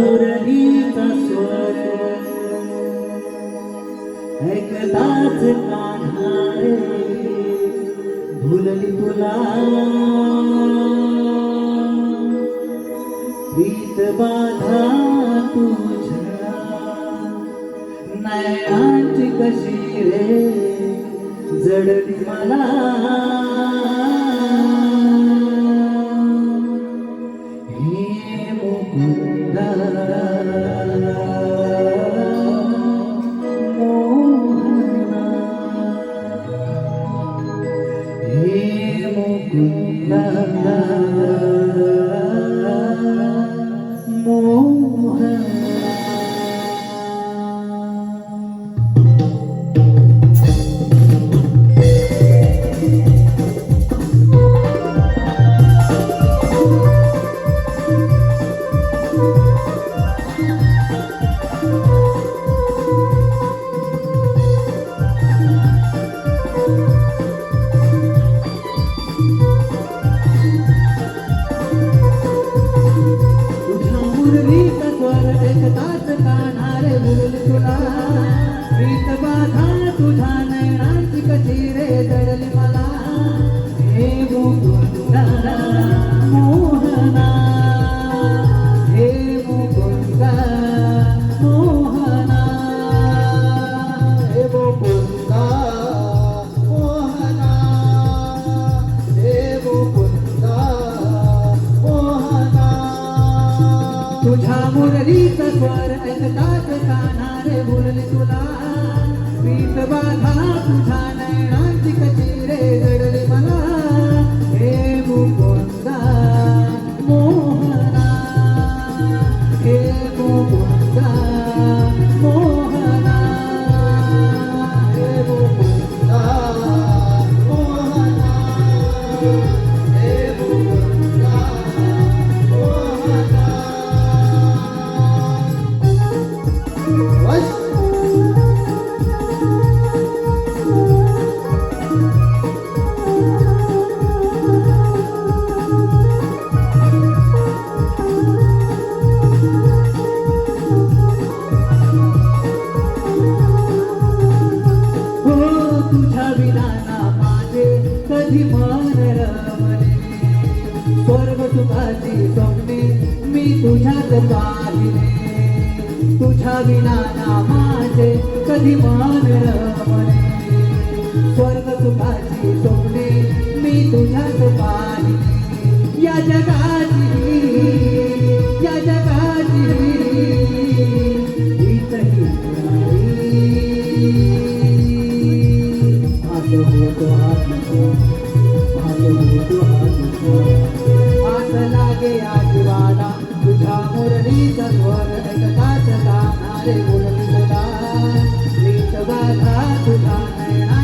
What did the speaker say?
तुझ्या स्वर ऐकताच कान्हारे भुलली तुला प्रीत बाधा तुझ्या नयनाची कशी रे जडली मला. तुझ्या मुरलीचा स्वर ऐकताच कानारे बोलली तुला प्रीत बाधा रे तुझ्या मुरलीचा स्वर ऐकताच कानारे बोलले तुला. पीठ बाधा तुझ्या नयनाची कशी जडले मला. तुझ्याच पाहिले तुझ्या विना नामाचे कधी मान रमणे स्वर्ग सुखाची स्वप्ने मी तुझ्याच पाहिले या जगाची या जगाची. हीच होतो हात हात होतो हात हात लागे आजीवाला तुझ्या मुरलीचा स्वर ऐकताच जाणारे बोलली तुला वीट बाधा तुझा नैना